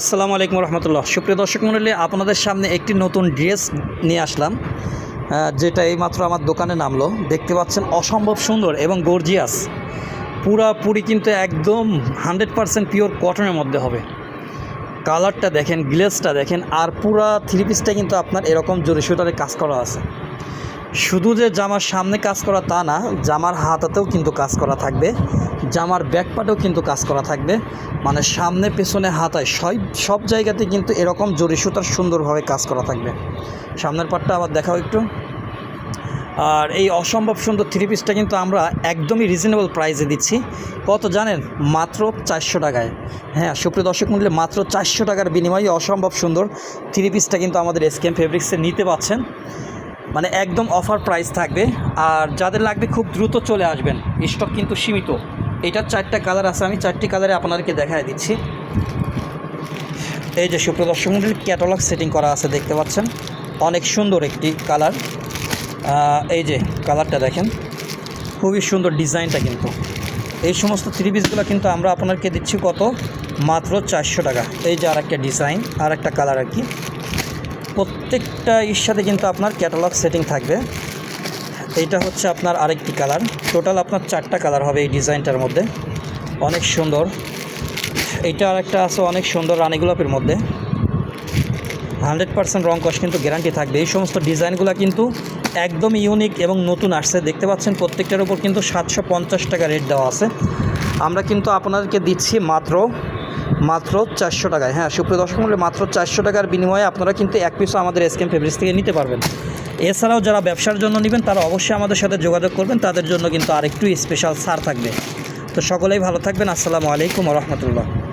আসসালামু আলাইকুম রহমতুল্লাহ। সুপ্রিয় দর্শক মণ্ডলী আপনাদের সামনে একটি নতুন ড্রেস নিয়ে আসলাম যেটা এইমাত্র আমার দোকানে নামলো। দেখতে পাচ্ছেন, অসম্ভব সুন্দর এবং গর্জিয়াস পুরাপুরি কিন্তু একদম হান্ড্রেড পারসেন্ট পিওর কটনের মধ্যে হবে। কালারটা দেখেন গ্লেসটা দেখেন, আর পুরা থ্রি পিসটা কিন্তু আপনার এরকম জরি সুতারে কাজ করা আছে। শুধু যে জামার সামনে কাজ করা তা না, জামার হাতাতেও কিন্তু কাজ করা থাকবে, জামার ব্যাকপাটেও কিন্তু কাজ করা থাকবে। মানে সামনে পেছনে হাতায় সব সব জায়গাতে কিন্তু এরকম জরি সুতার সুন্দরভাবে কাজ করা থাকবে। সামনের পাটটা আবার দেখাও একটু। আর এই অসম্ভব সুন্দর থ্রি পিসটা কিন্তু আমরা একদমই রিজনেবল প্রাইসে দিচ্ছি। কত জানেন? মাত্র চারশো টাকায়। হ্যাঁ সুপ্রিয় দর্শক মূল্যে মাত্র চারশো টাকার বিনিময়ে অসম্ভব সুন্দর থ্রি পিসটা কিন্তু আমাদের এসকেম ফেব্রিক্সে নিতে পাচ্ছেন। মানে একদম অফার প্রাইস থাকবে। আর যাদের লাগবে খুব দ্রুত চলে আসবেন। স্টক কিন্তু সীমিত। এটার চারটা কালার আছে, আমি চারটি কালারে আপনাদেরকে দেখায় দিচ্ছি। এই যে সুপ্রিয় দর্শক মন্ডলী ক্যাটালগ সেটিং করা আছে, দেখতে পাচ্ছেন? অনেক সুন্দর একটি কালার এই যে কালারটা দেখেন। খুবই সুন্দর ডিজাইনটা কিন্তু। এই সমস্ত থ্রি পিসগুলো কিন্তু আমরা আপনাদেরকে দিচ্ছি কত? মাত্র চারশো টাকা। এই যে আর একটা ডিজাইন আর একটা কালার আর কি। প্রত্যেকটা এর সাথে কিন্তু আপনার ক্যাটালগ সেটিং থাকবে। এইটা হচ্ছে আপনার আরেকটি কালার টোটাল আপনার চারটা কালার হবে এই ডিজাইনটার মধ্যে। অনেক সুন্দর। এইটা আরেকটা আছে অনেক সুন্দর রানী গোলাপের মধ্যে। হান্ড্রেড পার্সেন্ট রং কস কিন্তু গ্যারান্টি থাকবে। এই সমস্ত ডিজাইনগুলো কিন্তু একদম ইউনিক এবং নতুন আসছে। দেখতে পাচ্ছেন প্রত্যেকটার উপর কিন্তু সাতশো পঞ্চাশ টাকা রেট দেওয়া আছে। আমরা কিন্তু আপনাদেরকে দিচ্ছি মাত্র মাত্র চারশো টাকায়। হ্যাঁ সুপ্রিয় দর্শক মূল্যে মাত্র চারশো টাকার বিনিময়ে আপনারা কিন্তু এক পিসও আমাদের এসকেম ফেব্রিক্স থেকে নিতে পারবেন। এছাড়াও যারা ব্যবসার জন্য নেবেন, তারা অবশ্যই আমাদের সাথে যোগাযোগ করবেন। তাদের জন্য কিন্তু আরেকটু স্পেশাল ছাড় থাকবে। তো সকলেই ভালো থাকবেন। আসসালামু আলাইকুম রহমতুল্লাহ।